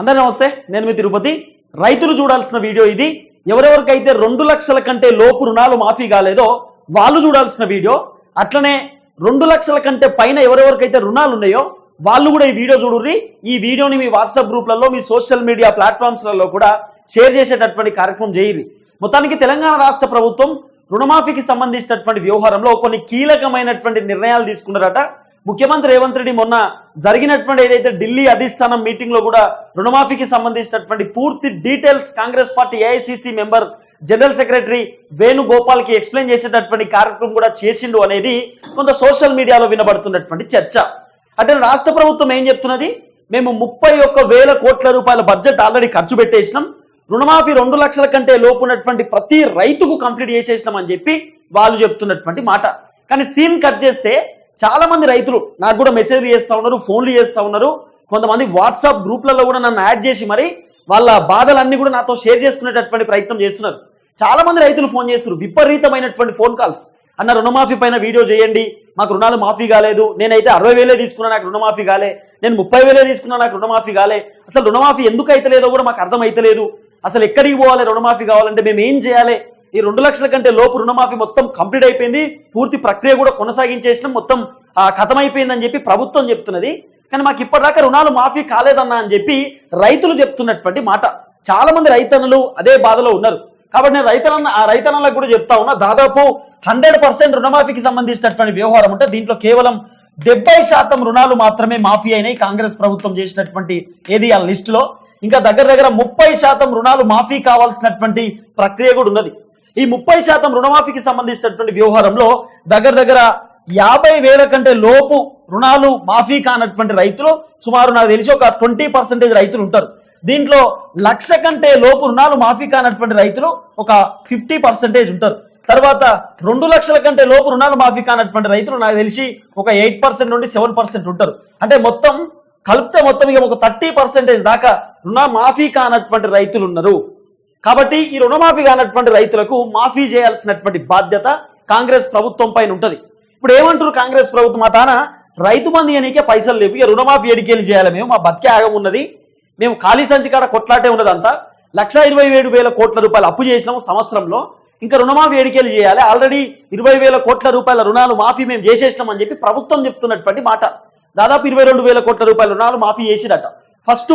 అందరి నమస్తే నేను మీ తిరుపతి. రైతులు చూడాల్సిన వీడియో ఇది. ఎవరెవరికైతే రెండు లక్షల కంటే లోపు రుణాలు మాఫీ కాలేదో వాళ్ళు చూడాల్సిన వీడియో. అట్లనే రెండు లక్షల కంటే పైన ఎవరెవరికైతే రుణాలు ఉన్నాయో వాళ్ళు కూడా ఈ వీడియో చూడుర్రి. ఈ వీడియోని మీ వాట్సాప్ గ్రూప్లలో మీ సోషల్ మీడియా ప్లాట్ఫామ్స్లలో కూడా షేర్ చేసేటటువంటి కార్యక్రమం చేయరు మొత్తానికి తెలంగాణ రాష్ట్ర ప్రభుత్వం రుణమాఫీకి సంబంధించినటువంటి వ్యవహారంలో కొన్ని కీలకమైనటువంటి నిర్ణయాలు తీసుకున్నారట. ముఖ్యమంత్రి రేవంత్ రెడ్డి మొన్న జరిగినటువంటి ఏదైతే ఢిల్లీ అధిష్టానం మీటింగ్లో కూడా రుణమాఫీకి సంబంధించినటువంటి పూర్తి details Congress party AICC member general secretary వేణుగోపాల్కి explain చేసేటటువంటి కార్యక్రమం కూడా చేసిండు అనేది కొంత సోషల్ మీడియాలో వినబడుతున్నటువంటి చర్చ. అంటే రాష్ట్ర ప్రభుత్వం ఏం చెప్తున్నది? మేము ముప్పై ఒక్క వేల కోట్ల రూపాయల బడ్జెట్ ఆల్రెడీ ఖర్చు పెట్టేసినాం. రుణమాఫీ రెండు లక్షల కంటే లోపు ఉన్నటువంటి ప్రతి రైతుకు కంప్లీట్ చేసేసినాం అని చెప్పి వాళ్ళు చెప్తున్నటువంటి మాట. కానీ సీన్ కట్ చేస్తే చాలా మంది రైతులు నాకు కూడా మెసేజ్లు చేస్తూ ఉన్నారు ఫోన్లు చేస్తూ ఉన్నారు. కొంతమంది వాట్సాప్ గ్రూప్లలో కూడా నన్ను యాడ్ చేసి మరి వాళ్ళ బాధలన్నీ కూడా నాతో షేర్ చేసుకునేటటువంటి ప్రయత్నం చేస్తున్నారు. చాలా మంది రైతులు ఫోన్ చేస్తున్నారు విపరీతమైనటువంటి ఫోన్ కాల్స్. అన్న రుణమాఫీ పైన వీడియో చేయండి మాకు రుణాలు మాఫీ కాలేదు. నేనైతే అరవై వేలే తీసుకున్నా నాకు రుణమాఫీ కాలే. నేను ముప్పై వేలే తీసుకున్నా నాకు రుణమాఫీ కాలే. అసలు రుణమాఫీ ఎందుకు అయితలేదో కూడా మాకు అర్థం అయితలేదు అసలు ఎక్కడికి పోవాలి రుణమాఫీ కావాలంటే మేము ఏం చేయాలి? ఈ రెండు లక్షల కంటే లోపు రుణమాఫీ మొత్తం కంప్లీట్ అయిపోయింది. పూర్తి ప్రక్రియ కూడా కొనసాగించేసిన మొత్తం కథమైపోయిందని చెప్పి ప్రభుత్వం చెప్తున్నది. కానీ మాకు ఇప్పటిదాకా రుణాలు మాఫీ కాలేదన్నా అని చెప్పి రైతులు చెప్తున్నటువంటి మాట. చాలా మంది రైతన్నులు అదే బాధలో ఉన్నారు. కాబట్టి నేను రైతన్న ఆ రైతన్నలకు కూడా చెప్తా ఉన్నా దాదాపు హండ్రెడ్ పర్సెంట్ రుణమాఫీకి సంబంధించినటువంటి వ్యవహారం ఉంటే దీంట్లో కేవలం డెబ్బై శాతం రుణాలు మాత్రమే మాఫీ అయినాయి కాంగ్రెస్ ప్రభుత్వం చేసినటువంటి ఏది ఆ లిస్టులో. ఇంకా దగ్గర దగ్గర ముప్పై శాతం రుణాలు మాఫీ కావాల్సినటువంటి ప్రక్రియ కూడా ఉన్నది. ఈ ముప్పై శాతం రుణమాఫీకి సంబంధించినటువంటి వ్యవహారంలో దగ్గర దగ్గర యాభై వేల కంటే లోపు రుణాలు మాఫీ కానటువంటి రైతులు సుమారు నాకు తెలిసి ఒక ట్వంటీ పర్సెంటేజ్ రైతులు ఉంటారు. దీంట్లో లక్ష కంటే లోపు రుణాలు మాఫీ కానటువంటి రైతులు ఒక ఫిఫ్టీ పర్సెంటేజ్ ఉంటారు. తర్వాత రెండు లక్షల కంటే లోపు రుణాలు మాఫీ కానటువంటి రైతులు నాకు తెలిసి ఒక ఎయిట్ పర్సెంట్ నుండి సెవెన్ పర్సెంట్ ఉంటారు. అంటే మొత్తం కలిపితే మొత్తం ఇక ఒక థర్టీ పర్సెంటేజ్ దాకా రుణ మాఫీ కానటువంటి రైతులు ఉన్నారు. కాబట్టి ఈ రుణమాఫీ కానటువంటి రైతులకు మాఫీ చేయాల్సినటువంటి బాధ్యత కాంగ్రెస్ ప్రభుత్వం పైన ఉంటుంది ఇప్పుడు ఏమంటారు కాంగ్రెస్ ప్రభుత్వం? మా తాన రైతు మంది ఎనికే పైసలు లేవు ఇక రుణమాఫీ ఎడికేలు చేయాలి మేము మా బతికే ఆగం ఉన్నది మేము ఖాళీ సంచి కాడ కొట్లాటే ఉన్నదంతా లక్ష ఇరవై ఏడు వేల కోట్ల రూపాయలు అప్పు చేసినాము సంవత్సరంలో ఇంకా రుణమాఫీ ఎడికేలు చేయాలి ఆల్రెడీ ఇరవై వేల కోట్ల రూపాయల రుణాలు మాఫీ మేము చేసేసినామని చెప్పి ప్రభుత్వం చెప్తున్నటువంటి మాట. దాదాపు ఇరవై రెండు వేల కోట్ల రూపాయల రుణాలు మాఫీ చేసిరట. ఫస్ట్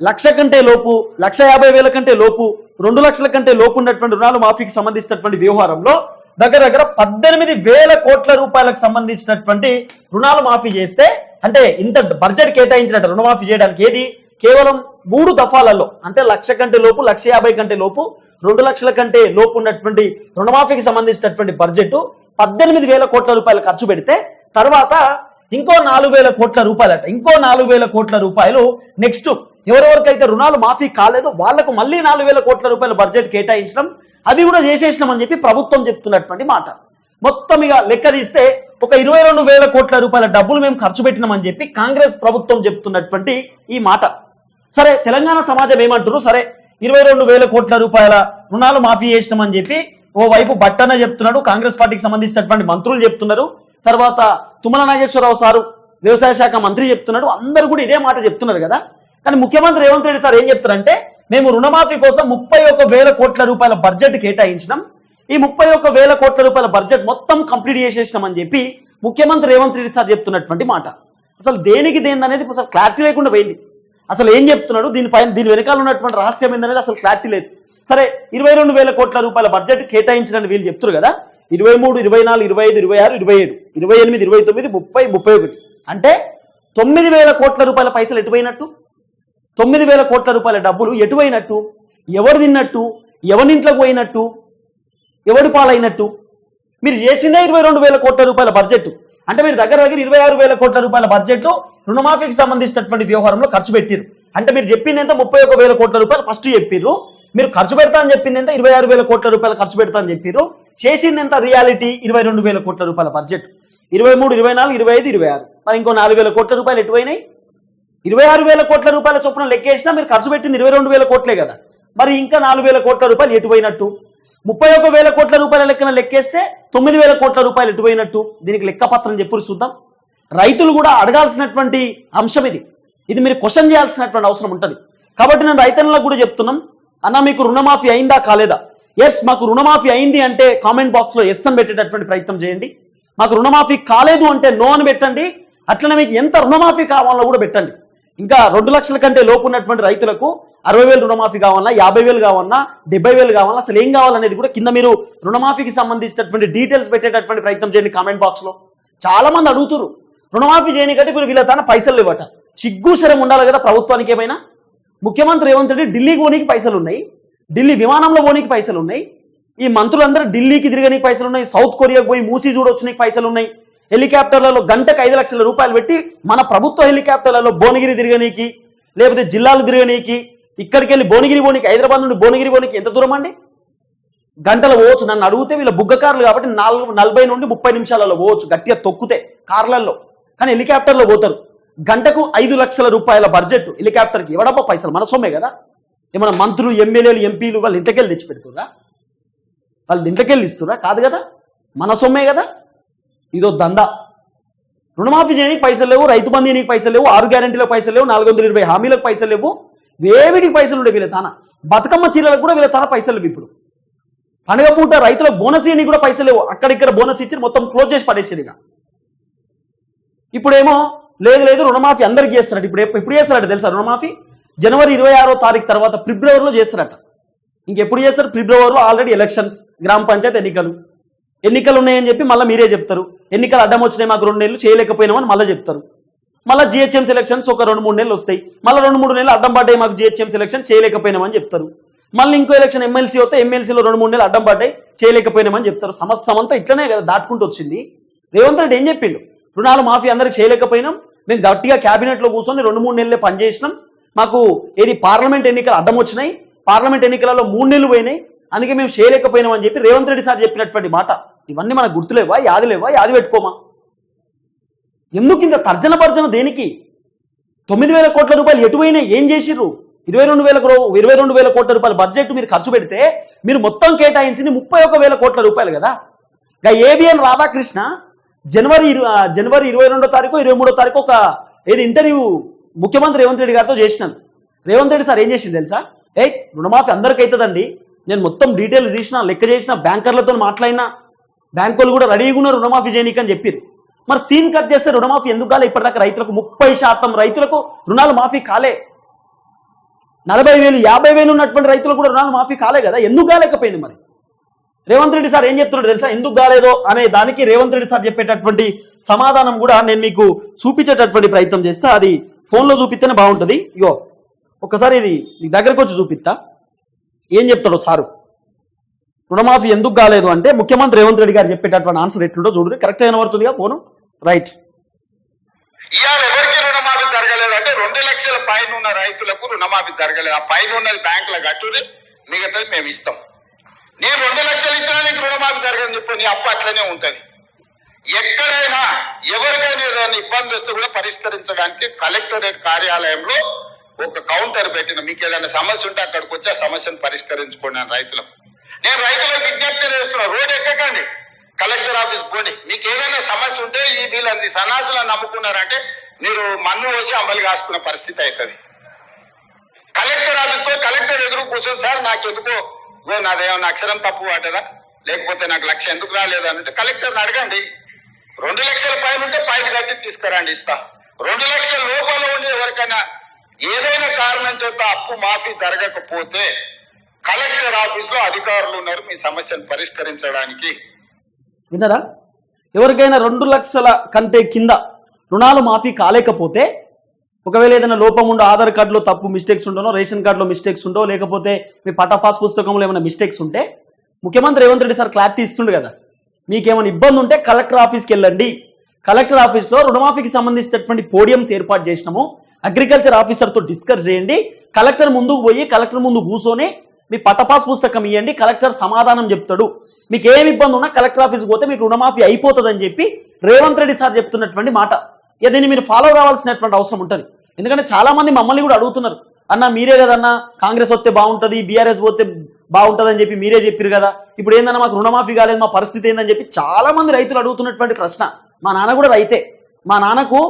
లక్ష కంటే లోపు లక్ష యాభై వేల కంటే లోపు రెండు లక్షల కంటే లోపు ఉన్నటువంటి రుణాలు మాఫీకి సంబంధించినటువంటి వ్యవహారంలో దగ్గర దగ్గర పద్దెనిమిది వేల కోట్ల రూపాయలకు సంబంధించినటువంటి రుణాలు మాఫీ చేస్తే అంటే ఇంత బడ్జెట్ కేటాయించినట్టు రుణమాఫీ చేయడానికి ఏది? కేవలం మూడు దఫాలలో అంటే లక్ష కంటే లోపు లక్ష యాభై కంటే లోపు రెండు లక్షల కంటే లోపు ఉన్నటువంటి రుణమాఫీకి సంబంధించినటువంటి బడ్జెట్ పద్దెనిమిది వేల కోట్ల రూపాయలు ఖర్చు పెడితే తర్వాత ఇంకో నాలుగు వేల కోట్ల రూపాయలట ఇంకో నాలుగు వేల కోట్ల రూపాయలు నెక్స్ట్ ఎవరెవరికైతే రుణాలు మాఫీ కాలేదో వాళ్ళకు మళ్ళీ నాలుగు వేల కోట్ల రూపాయల బడ్జెట్ కేటాయించడం అది కూడా చేసేసినాం అని చెప్పి ప్రభుత్వం చెప్తున్నటువంటి మాట. మొత్తం ఇక లెక్క తీస్తే ఒక ఇరవై రెండు వేల కోట్ల రూపాయల డబ్బులు మేము ఖర్చు పెట్టినామని చెప్పి కాంగ్రెస్ ప్రభుత్వం చెప్తున్నటువంటి ఈ మాట. సరే తెలంగాణ సమాజం ఏమంటారు సరే ఇరవై రెండు వేల కోట్ల రూపాయల రుణాలు మాఫీ చేసినామని చెప్పి ఓ వైపు బట్టన చెప్తున్నాడు. కాంగ్రెస్ పార్టీకి సంబంధించినటువంటి మంత్రులు చెప్తున్నారు. తర్వాత తుమ్మల నాగేశ్వరరావు సారు వ్యవసాయ శాఖ మంత్రి చెప్తున్నాడు. అందరూ కూడా ఇదే మాట చెప్తున్నారు కదా. కానీ ముఖ్యమంత్రి రేవంత్ రెడ్డి సార్ ఏం చెప్తారంటే మేము రుణమాఫీ కోసం ముప్పై ఒక వేల కోట్ల రూపాయల బడ్జెట్ కేటాయించినాం. ఈ ముప్పై ఒక వేల కోట్ల రూపాయల బడ్జెట్ మొత్తం కంప్లీట్ చేసేసినామని చెప్పి ముఖ్యమంత్రి రేవంత్ రెడ్డి సార్ చెప్తున్నటువంటి మాట. అసలు దేనికి దేని అనేది అసలు క్లారిటీ లేకుండా పోయింది. అసలు ఏం చెప్తున్నాడు? దీనిపైన దీని వెనకాల ఉన్నటువంటి రహస్యం ఏందనేది అసలు క్లారిటీ లేదు. సరే ఇరవై రెండు వేల కోట్ల రూపాయల బడ్జెట్ కేటాయించడానికి వీళ్ళు చెప్తున్నారు కదా ఇరవై మూడు ఇరవై నాలుగు ఇరవై ఐదు ఇరవై ఆరు ఇరవై ఏడు ఇరవై ఎనిమిది ఇరవై తొమ్మిది ముప్పై ముప్పై ఒకటి. అంటే తొమ్మిది వేల కోట్ల రూపాయల పైసలు ఎటుపోయినట్టు తొమ్మిది వేల కోట్ల రూపాయల డబ్బులు ఎటువైనట్టు ఎవరు తిన్నట్టు ఎవరింట్లోకి పోయినట్టు ఎవడి పాలైనట్టు. మీరు చేసిందే ఇరవై రెండు వేల కోట్ల రూపాయల బడ్జెట్ అంటే మీరు దగ్గర దగ్గర ఇరవై ఆరు వేల కోట్ల రూపాయల బడ్జెట్ రుణమాఫీకి సంబంధించినటువంటి వ్యవహారంలో ఖర్చు పెట్టారు అంటే మీరు చెప్పింది ఎంత? ముప్పై ఒక వేల కోట్ల రూపాయలు ఫస్ట్ చెప్పారు మీరు ఖర్చు పెడతా అని చెప్పింది ఎంత? ఇరవై ఆరు వేల కోట్ల రూపాయలు ఖర్చు పెడతా అని చెప్పిర్రు. చేసింది ఎంత? రియాలిటీ ఇరవై రెండు వేల కోట్ల రూపాయల బడ్జెట్ ఇరవై మూడు ఇరవై నాలుగు ఇరవై ఐదు ఇరవై ఆరు. మరి ఇంకో నాలుగు వేల కోట్ల రూపాయలు ఎటువైనాయి? ఇరవై ఆరు వేల కోట్ల రూపాయల చొప్పున లెక్కేసినా మీరు ఖర్చు పెట్టింది ఇరవై రెండు వేల కోట్లే కదా. మరి ఇంకా నాలుగు వేల కోట్ల రూపాయలు ఎటుపోయినట్టు ముప్పై ఒక వేల కోట్ల రూపాయల లెక్కన లెక్కేస్తే తొమ్మిది వేల కోట్ల రూపాయలు ఎటుపోయినట్టు దీనికి లెక్కపత్రం చెప్పురు చూద్దాం. రైతులు కూడా అడగాల్సినటువంటి అంశం ఇది. ఇది మీరు క్వశ్చన్ చేయాల్సినటువంటి అవసరం ఉంటుంది. కాబట్టి నేను రైతన్నలకు కూడా చెప్తున్నాం. అన్న మీకు రుణమాఫీ అయిందా కాలేదా? ఎస్ మాకు రుణమాఫీ అయింది అంటే కామెంట్ బాక్స్లో ఎస్ అని పెట్టేటటువంటి ప్రయత్నం చేయండి. మాకు రుణమాఫీ కాలేదు అంటే నో అని పెట్టండి. అట్లనే మీకు ఎంత రుణమాఫీ కావాలో కూడా పెట్టండి. ఇంకా రెండు లక్షల కంటే లోపు ఉన్నటువంటి రైతులకు అరవై వేలు రుణమాఫీ కావాలన్నా యాభై వేలు కావాలన్నా డెబ్బై వేలు కావాలన్నా అసలు ఏం కావాలనేది కూడా కింద మీరు రుణమాఫీకి సంబంధించినటువంటి డీటెయిల్స్ పెట్టేటటువంటి ప్రయత్నం చేయండి కామెంట్ బాక్స్లో చాలా మంది అడుగుతున్నారు రుణమాఫీ చేయని కంటే ఇప్పుడు వీళ్ళ తన పైసలు ఇవ్వట సిగ్గు ఉండాలి కదా ప్రభుత్వానికి ఏమైనా? ముఖ్యమంత్రి రేవంత్ రెడ్డి ఢిల్లీకి పోనీకి పైసలు ఉన్నాయి ఢిల్లీ విమానంలో పోనీకి పైసలు ఉన్నాయి ఈ మంత్రులందరూ ఢిల్లీకి తిరగనీకి పైసలు ఉన్నాయి సౌత్ కొరియాకి పోయి మూసీ చూడొచ్చినకి పైసలు ఉన్నాయి. హెలికాప్టర్లలో గంటకు ఐదు లక్షల రూపాయలు పెట్టి మన ప్రభుత్వ హెలికాప్టర్లలో భువనగిరి తిరగనీకి లేకపోతే జిల్లాలు తిరగనీకి ఇక్కడికి వెళ్ళి భువనగిరి పోనీకి హైదరాబాద్ నుండి భువనగిరి పోనీకి ఎంత దూరం అండి? గంటలు పోవచ్చు. నన్ను అడిగితే వీళ్ళ బుగ్గ కార్లు కాబట్టి నాలుగు నలభై నుండి ముప్పై నిమిషాలలో పోవచ్చు. గట్టిగా తొక్కుతే కార్లలో కానీ హెలికాప్టర్లో పోతారు. గంటకు ఐదు లక్షల రూపాయల బడ్జెట్ హెలికాప్టర్కి. ఎవడబ్బా పైసలు? మన సొమ్మే కదా. ఏమైనా మంత్రులు ఎమ్మెల్యేలు ఎంపీలు వాళ్ళు ఇంటకెళ్ళి తెచ్చి పెడుతురా వాళ్ళు ఇంటకెళ్ళి ఇస్తురా కాదు కదా. మన సొమ్మే కదా. ఇదో దందా. రుణమాఫీ చేయడానికి పైసలు లేవు రైతు బంధు నీకు పైసలు లేవు ఆరు గ్యారెంటీలకు పైసలు లేవు నాలుగు వందల ఇరవై హామీలకు పైసలు లేవు వేవిడికి పైసలు ఉండే వీళ్ళ తాన. బతుకమ్మ చీరలకు కూడా వీళ్ళ తాన పైసలు లేవు ఇప్పుడు. పండుగ పూట రైతులకు బోనస్ ఇవ్వని కూడా పైసలు లేవు. అక్కడిక్కడ బోనస్ ఇచ్చి మొత్తం క్లోజ్ చేసి పడేసారు ఇక. ఇప్పుడేమో లేదు లేదు రుణమాఫీ అందరికీ చేస్తారట ఇప్పుడు ఎప్పు- ఎప్పుడు చేస్తారట తెలుసా రుణమాఫీ? జనవరి ఇరవై ఆరో తారీఖు తర్వాత ఫిబ్రవరిలో చేస్తారట ఇంకెప్పుడు చేస్తారు? ఫిబ్రవరిలో ఆల్రెడీ ఎలక్షన్స్ గ్రామ పంచాయతీ ఎన్నికలు. ఎన్నికలు ఉన్నాయని చెప్పి మళ్ళీ మీరే చెప్తారు. ఎన్నికలు అడ్డం వచ్చినాయి మాకు రెండు నెలలు చేయలేకపోయినామని మళ్ళీ చెప్తారు. మళ్ళీ జిహెచ్ఎం సెలక్షన్స్ ఒక రెండు మూడు నెలలు వస్తాయి. మళ్ళీ రెండు మూడు నెలలు అడ్డం పడ్డాయి మాకు జిహెచ్ఎం సెలక్షన్ చేయలేకపోయినామని చెప్తారు. మళ్ళీ ఇంకో ఎలక్షన్ ఎమ్మెల్సీ వస్తే ఎమ్మెల్సీలో రెండు మూడు నెలలు అడ్డం పడ్డాయి చేయలేకపోయినామని చెప్తారు. సంవత్సరం అంతా ఇట్లనే కదా దాటుకుంటూ వచ్చింది. రేవంత్ రెడ్డి ఏం చెప్పిండు? రుణాలు మాఫీ అందరికి చేయలేకపోయినాం. మేము గట్టిగా క్యాబినెట్లో కూర్చొని రెండు మూడు నెలలే పనిచేసినాం మాకు ఏది పార్లమెంట్ ఎన్నికలు అడ్డం వచ్చినాయి. పార్లమెంట్ ఎన్నికలలో మూడు నెలలు పోయినాయి. అందుకే మేము చేయలేకపోయినాం అని చెప్పి రేవంత్ రెడ్డి సార్ చెప్పినటువంటి మాట. ఇవన్నీ మనకు గుర్తులేవా? యాది లేవా? యాది పెట్టుకోమా? ఎందుకు ఇంత తర్జన భర్జన దేనికి? తొమ్మిది వేల కోట్ల రూపాయలు ఎటువైనా ఏం చేసిర్రు? ఇరవై రెండు వేల ఇరవై రెండు వేల కోట్ల రూపాయల బడ్జెట్ మీరు ఖర్చు పెడితే మీరు మొత్తం కేటాయించింది ముప్పై ఒక వేల కోట్ల రూపాయలు కదా? ఇక ఏబిఎన్ రాధాకృష్ణ జనవరి జనవరి ఇరవై రెండో తారీఖు ఇరవై మూడో తారీఖు ఒక ఏది ఇంటర్వ్యూ ముఖ్యమంత్రి రేవంత్ రెడ్డి గారితో చేసినాను రేవంత్ రెడ్డి సార్ ఏం చేసింది తెలుసా? ఏ రుణమాఫీ అందరికీ అవుతుందండి నేను మొత్తం డీటెయిల్స్ తీసిన లెక్క చేసిన బ్యాంకర్లతో మాట్లాడినా బ్యాంకులు కూడా రెడీగా రుణమాఫీ చేయనీకని అని చెప్పారు మరి సీన్ కట్ చేస్తే రుణమాఫీ ఎందుకు కాలే? ఇప్పటిదాకా రైతులకు ముప్పై శాతం రైతులకు రుణాలు మాఫీ కాలే. నలభై వేలు యాభై వేలు ఉన్నటువంటి రైతులకు కూడా రుణాలు మాఫీ కాలే కదా? ఎందుకు కాలేకపోయింది మరి? రేవంత్ రెడ్డి సార్ ఏం చెప్తున్నాడు తెలుసా? ఎందుకు కాలేదో అనే దానికి రేవంత్ రెడ్డి సార్ చెప్పేటటువంటి సమాధానం కూడా నేను మీకు చూపించేటటువంటి ప్రయత్నం చేస్తా. అది ఫోన్లో చూపిస్తేనే బాగుంటుంది. ఇగో ఒకసారి ఇది మీ దగ్గరకు వచ్చి చూపిస్తా. ఏం చెప్తాడో సారు? రుణమాఫీ ఎందుకు కాలేదు అంటే ముఖ్యమంత్రి రేవంత్ రెడ్డి గారు చెప్పేటటువంటి ఆన్సర్ ఎట్లుండో చూడండి కరెక్ట్ అయిన పడుతుందిగా ఫోను. రైట్. ఇవాళ ఎవరికి రుణమాఫీ జరగలేదు అంటే రెండు లక్షల పైన ఉన్న రైతులకు రుణమాఫీ జరగలేదు. ఆ పైన ఉన్నది బ్యాంకుల కట్టుది మిగతాది మేము ఇస్తాం. నేను రెండు లక్షలు ఇచ్చినా నీకు రుణమాఫీ జరగదని చెప్పి నీ అప్పు అట్లనే ఉంటుంది. ఎక్కడైనా ఎవరికైనా ఏదైనా ఇబ్బంది వస్తే కూడా పరిష్కరించడానికి కలెక్టరేట్ కార్యాలయంలో ఒక కౌంటర్ పెట్టిన మీకు ఏదైనా సమస్య ఉంటే అక్కడికి వచ్చి ఆ సమస్యను పరిష్కరించుకోండి రైతులకు. నేను రైతులకు విజ్ఞప్తి చేస్తున్నా రోడ్ ఎక్కకండి. కలెక్టర్ ఆఫీస్ పోండి. మీకు ఏదైనా సమస్య ఉంటే ఈ వీళ్ళని సన్నాసులను నమ్ముకున్నారంటే మీరు మన్ను వేసి అమలు కాసుకునే పరిస్థితి అవుతుంది. కలెక్టర్ ఆఫీస్ కో కలెక్టర్ ఎదురు కూర్చొని సార్ నాకు ఎందుకో? ఓ నాదేమన్నా అక్షరం తప్పు పడ్డదా? లేకపోతే నాకు లక్ష ఎందుకు రాలేదు? అంటే కలెక్టర్ని అడగండి. రెండు లక్షల పైన ఉంటే పైకి కట్టి తీసుకురండి ఇస్తా. రెండు లక్షల లోపల ఉండి ఎవరికైనా ఏదైనా కారణం చేత అప్పు మాఫీ జరగకపోతే కలెక్టర్ ఆఫీస్లో అధికారులు ఉన్నారు. మీ సమస్యను పరిష్కరించడానికి. విన్నారా? ఎవరికైనా రెండు లక్షల కంటే కింద రుణాలు మాఫీ కాలేకపోతే ఒకవేళ ఏదైనా లోపం ఉండో ఆధార్ కార్డులో తప్పు మిస్టేక్స్ ఉండనో రేషన్ కార్డులో మిస్టేక్స్ ఉండో లేకపోతే మీ పట్టా పాస్ పుస్తకంలో ఏమైనా మిస్టేక్స్ ఉంటే ముఖ్యమంత్రి రేవంత్ రెడ్డి సార్ క్లారిటీ ఇస్తుండు కదా. మీకేమైనా ఇబ్బంది ఉంటే కలెక్టర్ ఆఫీస్కి వెళ్ళండి. కలెక్టర్ ఆఫీస్లో రుణమాఫీకి సంబంధించినటువంటి పోడియంస్ ఏర్పాటు చేసినాము. అగ్రికల్చర్ ఆఫీసర్తో డిస్కస్ చేయండి. కలెక్టర్ ముందుకు పోయి కలెక్టర్ ముందు కూర్చొని మీ పట్టపాస్ పుస్తకం ఇవ్వండి కలెక్టర్ సమాధానం చెప్తాడు. మీకు ఏమి ఇబ్బంది ఉన్నా కలెక్టర్ ఆఫీస్కి పోతే మీకు రుణమాఫీ అయిపోతుందని చెప్పి రేవంత్ రెడ్డి సార్ చెప్తున్నటువంటి మాట. ఇక దీన్ని మీరు ఫాలో కావాల్సినటువంటి అవసరం ఉంటుంది. ఎందుకంటే చాలా మంది మమ్మల్ని కూడా అడుగుతున్నారు. అన్న మీరే కదన్నా కాంగ్రెస్ వస్తే బాగుంటుంది బీఆర్ఎస్ పోతే బాగుంటుంది అని చెప్పి మీరే చెప్పారు కదా. ఇప్పుడు ఏందన్నా మాకు రుణమాఫీ కాలేదు మా పరిస్థితి ఏందని చెప్పి చాలా మంది రైతులు అడుగుతున్నటువంటి ప్రశ్న. మా నాన్న కూడా రైతే. మా నాన్నకు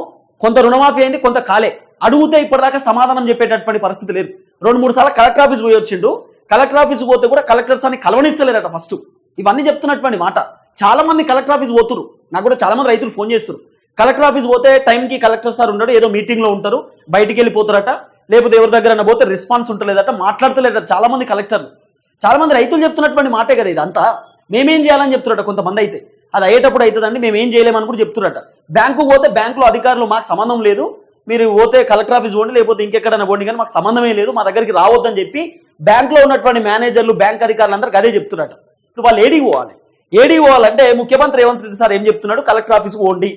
కొంత రుణమాఫీ అయింది కొంత కాలే. అడిగితే ఇప్పటిదాకా సమాధానం చెప్పేటటువంటి పరిస్థితి లేదు. రెండు మూడు సార్లు కలెక్టర్ ఆఫీస్ పోయి వచ్చిండు. కలెక్టర్ ఆఫీస్ పోతే కూడా కలెక్టర్స్ అని కలవనిస్తలేరట ఫస్ట్. ఇవన్నీ చెప్తున్నటువంటి మాట. చాలా మంది కలెక్టర్ ఆఫీస్ పోతురు నాకు కూడా చాలా మంది రైతులు ఫోన్ చేస్తారు కలెక్టర్ ఆఫీస్ పోతే టైంకి కలెక్టర్ సార్ ఉండడు ఏదో మీటింగ్లో ఉంటారు బయటికి వెళ్ళిపోతారట లేకపోతే ఎవరి దగ్గర పోతే రెస్పాన్స్ ఉంటలేదట మాట్లాడతలేదట చాలా మంది కలెక్టర్లు. చాలా మంది రైతులు చెప్తున్నటువంటి మాటే కదా ఇదంతా. మేమేం చేయాలని చెప్తున్నారట కొంతమంది అయితే. అది అయ్యేటప్పుడు అవుతుందండి మేము ఏం చేయలేమని కూడా చెప్తున్నారట బ్యాంకు పోతే బ్యాంకులో అధికారులు మాకు సంబంధం లేదు మీరు పోతే కలెక్టర్ ఆఫీస్ పోండి లేకపోతే ఇంకెక్కడైనా పోండి కానీ మాకు సంబంధమే లేదు మా దగ్గరికి రావద్దని చెప్పి బ్యాంకులో ఉన్నటువంటి మేనేజర్లు బ్యాంక్ అధికారులు అందరికి అదే చెప్తున్నట్టు. ఇప్పుడు వాళ్ళు ఏడికి పోవాలి. ఏడికి పోవాలంటే ముఖ్యమంత్రి రేవంత్ రెడ్డి సార్ ఏం చెప్తున్నాడు? కలెక్టర్ ఆఫీస్కి పోండి.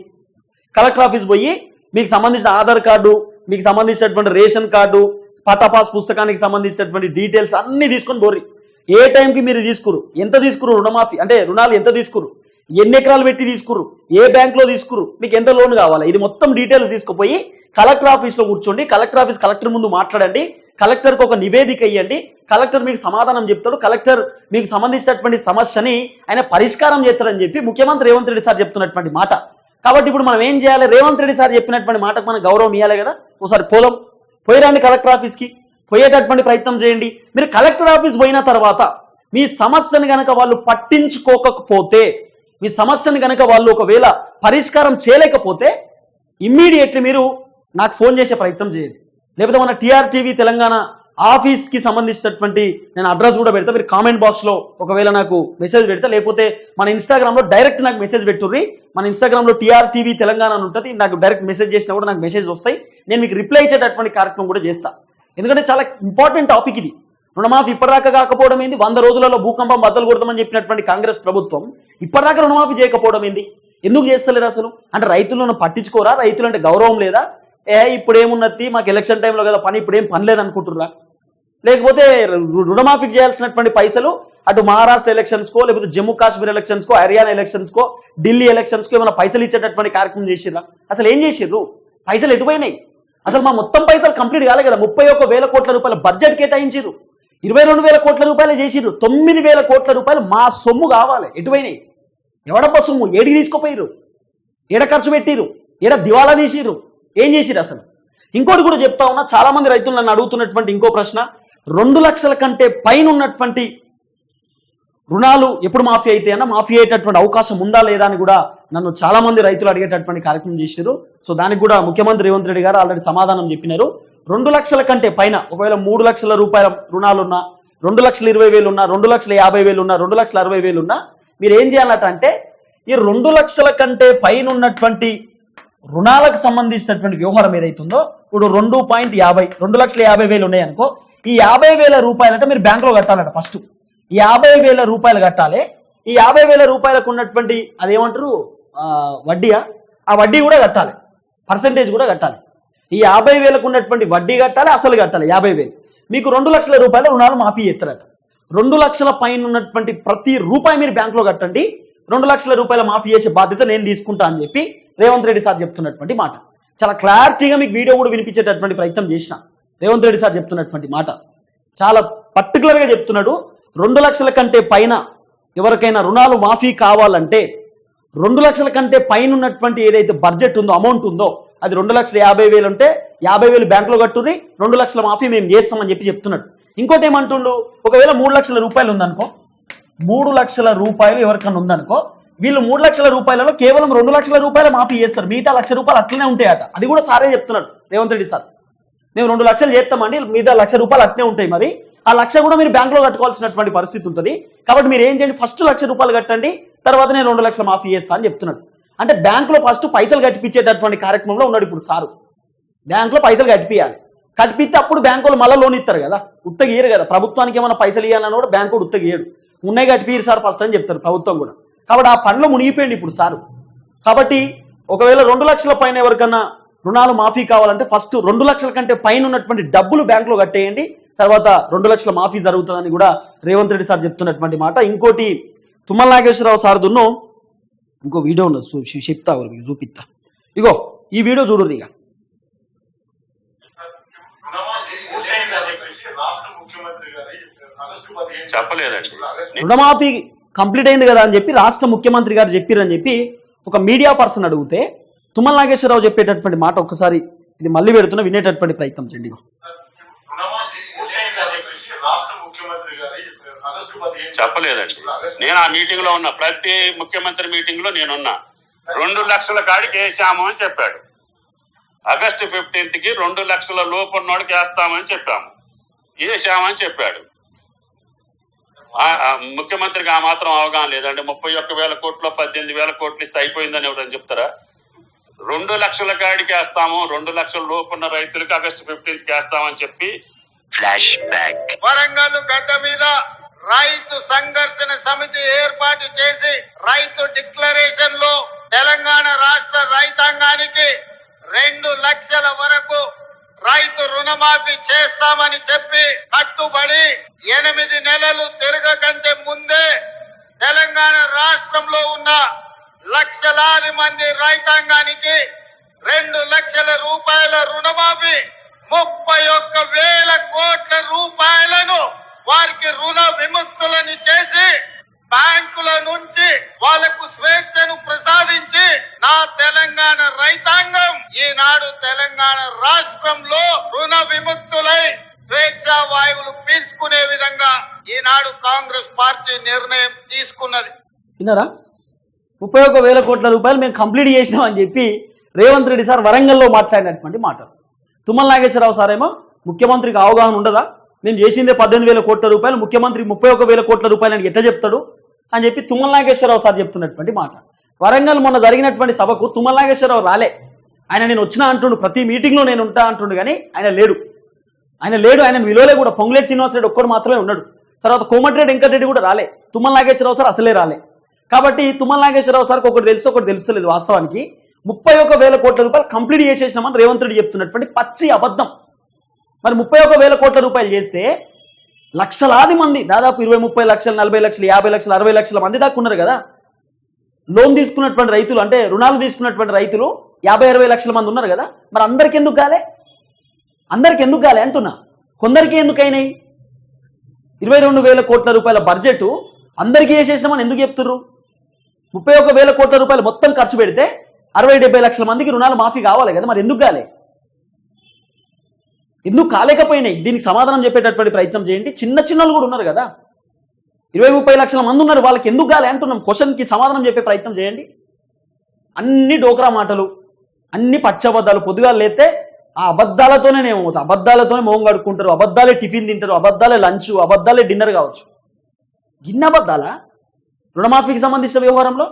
కలెక్టర్ ఆఫీస్ పోయి మీకు సంబంధించిన ఆధార్ కార్డు మీకు సంబంధించినటువంటి రేషన్ కార్డు పటాపాస్ పుస్తకానికి సంబంధించినటువంటి డీటెయిల్స్ అన్ని తీసుకొని బోర్రి ఏ టైంకి మీరు తీసుకురు ఎంత తీసుకురు రుణమాఫీ? అంటే రుణాలు ఎంత తీసుకురు ఎన్ని ఎకరాలు పెట్టి తీసుకురు ఏ బ్యాంక్లో తీసుకురు మీకు ఎంత లోన్ కావాలి? ఇది మొత్తం డీటెయిల్స్ తీసుకుపోయి కలెక్టర్ ఆఫీస్లో కూర్చోండి. కలెక్టర్ ఆఫీస్ కలెక్టర్ ముందు మాట్లాడండి. కలెక్టర్కి ఒక నివేదిక ఇవ్వండి కలెక్టర్ మీకు సమాధానం చెప్తాడు. కలెక్టర్ మీకు సంబంధించినటువంటి సమస్యని ఆయన పరిష్కారం చేస్తారని చెప్పి ముఖ్యమంత్రి రేవంత్ రెడ్డి సార్ చెప్తున్నటువంటి మాట. కాబట్టి ఇప్పుడు మనం ఏం చేయాలి? రేవంత్ రెడ్డి సార్ చెప్పినటువంటి మాటకు మనం గౌరవం ఇవ్వాలి కదా? ఒకసారి పోదాం. పోయిరండి కలెక్టర్ ఆఫీస్కి పోయేటటువంటి ప్రయత్నం చేయండి. మీరు కలెక్టర్ ఆఫీస్ పోయిన తర్వాత మీ సమస్యను కనుక వాళ్ళు పట్టించుకోకపోతే మీ సమస్యను కనుక వాళ్ళు ఒకవేళ పరిష్కారం చేయలేకపోతే ఇమ్మీడియట్లీ మీరు నాకు ఫోన్ చేసే ప్రయత్నం చేయండి. లేకపోతే మన టీఆర్టీవీ తెలంగాణ ఆఫీస్కి సంబంధించినటువంటి నేను అడ్రస్ కూడా పెడతా మీరు కామెంట్ బాక్స్లో ఒకవేళ నాకు మెసేజ్ పెడతా లేకపోతే మన ఇన్స్టాగ్రామ్లో డైరెక్ట్ నాకు మెసేజ్ పెట్టుర్రి. మన ఇన్స్టాగ్రామ్లో టీఆర్టీవీ తెలంగాణ అని ఉంటుంది నాకు డైరెక్ట్ మెసేజ్ చేసినా కూడా నాకు మెసేజ్ వస్తాయి. నేను మీకు రిప్లై ఇచ్చేటటువంటి కార్యక్రమం కూడా చేస్తాను ఎందుకంటే చాలా ఇంపార్టెంట్ టాపిక్ ఇది. రుణమాఫీ ఇప్పటిదాకా కాకపోవడం ఏంది? వంద రోజులలో భూకంపం బద్దలు కొడతామని చెప్పినటువంటి కాంగ్రెస్ ప్రభుత్వం ఇప్పటిదాకా రుణమాఫీ చేయకపోవడం ఏంది? ఎందుకు చేస్తలేరు అసలు? అంటే రైతులను పట్టించుకోరా? రైతులు అంటే గౌరవం లేదా? ఏ ఇప్పుడేమున్నది? మాకు ఎలక్షన్ టైంలో కదా పని ఇప్పుడు ఏం పని లేదనుకుంటుర్రా? లేకపోతే రుణమాఫీ చేయాల్సినటువంటి పైసలు అటు మహారాష్ట్ర ఎలక్షన్స్కో లేకపోతే జమ్మూ కాశ్మీర్ ఎలక్షన్స్కో హర్యానా ఎలక్షన్స్కో ఢిల్లీ ఎలక్షన్స్కో ఏమైనా పైసలు ఇచ్చేటటువంటి కార్యక్రమం చేసిర్రా? అసలు ఏం చేసిర్రు? పైసలు ఎటుపోయినాయి? అసలు మా మొత్తం పైసలు కంప్లీట్ కాలే కదా. ముప్పై ఒక్క వేల కోట్ల రూపాయల బడ్జెట్ కేటాయించారు ఇరవై రెండు వేల కోట్ల రూపాయలు చేసిర్రు. తొమ్మిది వేల కోట్ల రూపాయలు మా సొమ్ము కావాలి. ఎటువైనాయి? ఎవడప్ప సొమ్ము? ఏడికి తీసుకుపోయిర్రు? ఏడ ఖర్చు పెట్టిరు ఏడ దివాలా తీసిర్రు? ఏం చేసిరు అసలు? ఇంకోటి కూడా చెప్తా ఉన్నా చాలా మంది రైతులు నన్ను అడుగుతున్నటువంటి ఇంకో ప్రశ్న రెండు లక్షల కంటే పైన ఉన్నటువంటి రుణాలు ఎప్పుడు మాఫీ అయితే అన్న మాఫీ అయ్యేటటువంటి అవకాశం ఉందా లేదా అని కూడా నన్ను చాలా మంది రైతులు అడిగేటటువంటి కార్యక్రమం చేశారు. సో దానికి కూడా ముఖ్యమంత్రి రేవంత్ రెడ్డి గారు ఆల్రెడీ సమాధానం చెప్పినారు. రెండు లక్షల కంటే పైన ఒకవేళ మూడు లక్షల రూపాయల రుణాలున్నా రెండు లక్షల ఇరవై వేలు ఉన్నా రెండు లక్షల యాభై వేలు ఉన్నా రెండు లక్షల అరవై వేలు ఉన్నా మీరు ఏం చేయాలట అంటే ఈ రెండు లక్షల కంటే పైన ఉన్నటువంటి రుణాలకు సంబంధించినటువంటి వ్యవహారం ఏదైతుందో ఇప్పుడు రెండు పాయింట్ యాభై రెండు లక్షల యాభై వేలు ఉన్నాయి అనుకో ఈ యాభై వేల రూపాయలంటే మీరు బ్యాంకులో కట్టాలట ఫస్ట్. యాభై వేల రూపాయలు కట్టాలి. ఈ యాభై వేల రూపాయలకు ఉన్నటువంటి అదేమంటారు? వడ్డీయా? ఆ వడ్డీ కూడా కట్టాలి. పర్సంటేజ్ కూడా కట్టాలి. ఈ యాభై వేలకు ఉన్నటువంటి వడ్డీ కట్టాలి అసలు కట్టాలి యాభై వేలు. మీకు రెండు లక్షల రూపాయల రుణాలు మాఫీ చేస్తారట. రెండు లక్షల పైన ఉన్నటువంటి ప్రతి రూపాయి మీరు బ్యాంకులో కట్టండి. రెండు లక్షల రూపాయల మాఫీ చేసే బాధ్యత నేను తీసుకుంటా అని చెప్పి రేవంత్ రెడ్డి సార్ చెప్తున్నటువంటి మాట. చాలా క్లారిటీగా మీకు వీడియో కూడా వినిపించేటటువంటి ప్రయత్నం చేసిన రేవంత్ రెడ్డి సార్ చెప్తున్నటువంటి మాట. చాలా పర్టికులర్గా చెప్తున్నాడు. రెండు లక్షల కంటే పైన ఎవరికైనా రుణాలు మాఫీ కావాలంటే రెండు లక్షల కంటే పైన ఉన్నటువంటి ఏదైతే బడ్జెట్ ఉందో అమౌంట్ ఉందో అది రెండు లక్షల యాభై వేలు ఉంటే యాభై వేలు బ్యాంకులో కట్టుర్రి రెండు లక్షల మాఫీ మేము చేస్తామని చెప్పి చెప్తున్నాడు. ఇంకోటి ఏమంటుండు ఒకవేళ మూడు లక్షల రూపాయలు ఉందనుకో మూడు లక్షల రూపాయలు ఎవరికైనా ఉందనుకో వీళ్ళు మూడు లక్షల రూపాయలలో కేవలం రెండు లక్షల రూపాయలు మాఫీ చేస్తారు. మిగతా లక్ష రూపాయలు అట్లనే ఉంటాయట. అది కూడా సారే చెప్తున్నాడు రేవంత్ రెడ్డి సార్. మేము రెండు లక్షలు చేస్తామండి మీద లక్ష రూపాయలు అట్నే ఉంటాయి మరి. ఆ లక్ష కూడా మీరు బ్యాంకులో కట్టుకోవాల్సినటువంటి పరిస్థితి ఉంటుంది. కాబట్టి మీరు ఏం చేయండి ఫస్ట్ లక్ష రూపాయలు కట్టండి తర్వాత నేను రెండు లక్షల మాఫీ చేస్తా అని చెప్తున్నాడు. అంటే బ్యాంకులో ఫస్ట్ పైసలు కట్టిపించేటటువంటి కార్యక్రమంలో ఉన్నాడు ఇప్పుడు సారు. బ్యాంకులో పైసలు కట్టిపియాలి కట్టిపిస్తే అప్పుడు బ్యాంకు వాళ్ళు మళ్ళీ లోన్ ఇస్తారు కదా ఉత్తగియరు కదా. ప్రభుత్వానికి ఏమైనా పైసలు ఇవ్వాలని కూడా బ్యాంకు కూడా ఉత్తగియడు. ఉన్నాయి కట్టిపియ్యరు సార్ ఫస్ట్ అని చెప్తారు ప్రభుత్వం కూడా. కాబట్టి ఆ పనిలో మునిగిపోయింది ఇప్పుడు సారు. కాబట్టి ఒకవేళ రెండు లక్షల పైన ఎవరికన్నా రుణాలు మాఫీ కావాలంటే ఫస్ట్ రెండు లక్షల కంటే పైన ఉన్నటువంటి డబ్బులు బ్యాంకులో కట్టేయండి. తర్వాత రెండు లక్షల మాఫీ జరుగుతుందని కూడా రేవంత్ రెడ్డి సార్ చెప్తున్నటువంటి మాట. ఇంకోటి తుమ్మల నాగేశ్వరరావు సార్ దున్ను ఇంకో వీడియో ఉన్నది చెప్తా మీకు చూపిస్తా. ఇగో ఈ వీడియో చూడుర్రి ఇక చెప్పలేదండి. రుణమాఫీ కంప్లీట్ అయింది కదా అని చెప్పి రాష్ట్ర ముఖ్యమంత్రి గారు చెప్పారని చెప్పి ఒక మీడియా పర్సన్ అడిగితే తుమ్మల నాగేశ్వరరావు చెప్పేటటువంటి మాట ఒక్కసారి ఇది మళ్ళీ పెడుతున్నా వినేటటువంటి ప్రయత్నం చేయండి. చెప్పలేదండి. నేను ఆ మీటింగ్లో ఉన్న. ప్రతి ముఖ్యమంత్రి మీటింగ్లో నేనున్నా. రెండు లక్షల కాడికి వేసాము అని చెప్పాడు. ఆగస్టు ఫిఫ్టీన్త్కి రెండు లక్షల లోపు ఉన్నోడికి వేస్తామని చెప్పాము. వేసామని చెప్పాడు. ముఖ్యమంత్రికి ఆ మాత్రం అవగాహన లేదండి. ముప్పై ఒక్క వేల కోట్లు పద్దెనిమిది వేల కోట్లు ఇస్తే అయిపోయిందని ఎవరైనా చెప్తారా? రెండు లక్షల కాడికి వేస్తాము రెండు లక్షల లోపు ఉన్న రైతులకు ఆగస్టు ఫిఫ్టీన్త్కి వేస్తామని చెప్పి ఫ్లాష్ బ్యాక్ వరంగల్ గడ్డ మీద రైతు సంఘర్షణ సమితి ఏర్పాటు చేసి రైతు డిక్లరేషన్లో తెలంగాణ రాష్ట్ర రైతాంగానికి రెండు లక్షల వరకు రైతు రుణమాఫీ చేస్తామని చెప్పి కట్టుబడి ఎనిమిది నెలలు తిరగకంటే ముందే తెలంగాణ రాష్ట్రంలో ఉన్న లక్షలాది మంది రైతాంగానికి రెండు లక్షల రూపాయల రుణమాఫీ ముప్పై ఒక్క వేల కోట్ల రూపాయలను వారికి రుణ విముక్తులని చేసి బ్యాంకుల నుంచి వాళ్ళకు స్వేచ్ఛను ప్రసాదించి నా తెలంగాణ రైతాంగం ఈనాడు తెలంగాణ రాష్ట్రంలో రుణ విముక్తులై స్వేచ్ఛా వాయువులు పీల్చుకునే విధంగా ఈనాడు కాంగ్రెస్ పార్టీ నిర్ణయం తీసుకున్నది. విన్నారా ముప్పై ఒక్క వేల కోట్ల రూపాయలు మేము కంప్లీట్ చేసినామని చెప్పి రేవంత్ రెడ్డి సార్ వరంగల్లో మాట్లాడినటువంటి మాటలు. తుమ్మల నాగేశ్వరరావు సార్ ఏమో ముఖ్యమంత్రికి అవగాహన ఉండదా? మేము చేసిందే పద్దెనిమిది వేల కోట్ల రూపాయలు ముఖ్యమంత్రి ముప్పై ఒక వేల కోట్ల రూపాయలు అని ఎట్లా చెప్తాడు? అని చెప్పి తుమ్మల నాగేశ్వరరావు సార్ చెప్తున్నటువంటి మాట. వరంగల్ మొన్న జరిగినటువంటి సభకు తుమ్మల నాగేశ్వరరావు రాలే. ఆయన నేను వచ్చినా అంటుండు ప్రతి మీటింగ్లో నేను ఉంటా అంటుండు కానీ ఆయన లేడు. ఆయన లేడు ఆయన విలువలే కూడా. పొంగులేటి శ్రీనివాసరెడ్డి ఒక్కడు మాత్రమే ఉన్నాడు. తర్వాత కోమటిరెడ్డి వెంకటరెడ్డి కూడా రాలే. తుమ్మల నాగేశ్వరరావు సార్ అసలే రాలే. కాబట్టి తుమ్మల నాగేశ్వరరావు సార్కి ఒకటి తెలుసు ఒకటి తెలుస్తలేదు వాస్తవానికి. ముప్పై ఒక వేల కోట్ల రూపాయలు కంప్లీట్ చేసేసినామని రేవంత్ రెడ్డి చెప్తున్నటువంటి పచ్చి అబద్ధం. మరి ముప్పై ఒక వేల కోట్ల రూపాయలు చేస్తే లక్షలాది మంది దాదాపు ఇరవై ముప్పై లక్షలు నలభై లక్షలు యాభై లక్షలు అరవై లక్షల మంది దాకా ఉన్నారు కదా. లోన్ తీసుకున్నటువంటి రైతులు అంటే రుణాలు తీసుకున్నటువంటి రైతులు యాభై అరవై లక్షల మంది ఉన్నారు కదా. మరి అందరికి ఎందుకు కాలే? అందరికి ఎందుకు కాలే అంటున్నా? కొందరికి ఎందుకైనాయి ఇరవై రెండు వేల కోట్ల రూపాయల బడ్జెట్ అందరికీ వేసేసినామని ఎందుకు చెప్తున్నారు ముప్పై ఒక వేల కోట్ల రూపాయలు మొత్తం ఖర్చు పెడితే అరవై డెబ్బై లక్షల మందికి రుణాలు మాఫీ కావాలి కదా మరి ఎందుకు కాలే? ఎందుకు కాలేకపోయినాయి? దీనికి సమాధానం చెప్పేటటువంటి ప్రయత్నం చేయండి. చిన్న చిన్నలు కూడా ఉన్నారు కదా. ఇరవై ముప్పై లక్షల మంది ఉన్నారు వాళ్ళకి ఎందుకు కాలే అంటున్నాం. క్వశ్చన్కి సమాధానం చెప్పే ప్రయత్నం చేయండి. అన్ని డోక్రా మాటలు అన్ని పచ్చబద్దాలు పొద్దుగా లేతే ఆ అబద్ధాలతోనే నేను అవుతా అబద్ధాలతోనే మోహం కడుక్కుంటారు అబద్ధాలే టిఫిన్ తింటారు అబద్ధాలే లంచ్ అబద్ధాలే డిన్నర్ కావచ్చు. గిన్నె అబద్ధాలా? రుణమాఫీకి సంబంధించిన వ్యవహారంలో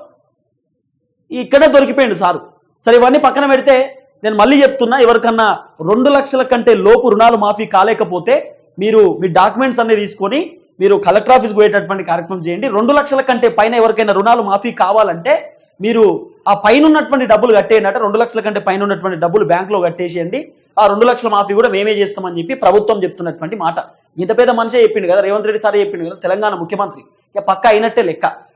ఇక్కడే దొరికిపోయింది సారు. సరే ఇవన్నీ పక్కన పెడితే నేను మళ్ళీ చెప్తున్నా ఎవరికన్నా రెండు లక్షల కంటే లోపు రుణాలు మాఫీ కాలేకపోతే మీరు మీ డాక్యుమెంట్స్ అన్ని తీసుకొని మీరు కలెక్టర్ ఆఫీస్కి పోయేటటువంటి కార్యక్రమం చేయండి. రెండు లక్షల కంటే పైన ఎవరికైనా రుణాలు మాఫీ కావాలంటే మీరు ఆ పైన ఉన్నటువంటి డబ్బులు కట్టేయండి. రెండు లక్షల కంటే పైన ఉన్నటువంటి డబ్బులు బ్యాంకులో కట్టేసేయండి. ఆ రెండు లక్షల మాఫీ కూడా మేమే చేస్తామని చెప్పి ప్రభుత్వం చెప్తున్నటువంటి మాట. ఇంత పెద్ద మనిషే చెప్పిండు కదా రేవంత్ రెడ్డి సార్ చెప్పిండు కదా తెలంగాణ ముఖ్యమంత్రి. ఇక పక్క అయినట్టే లెక్క.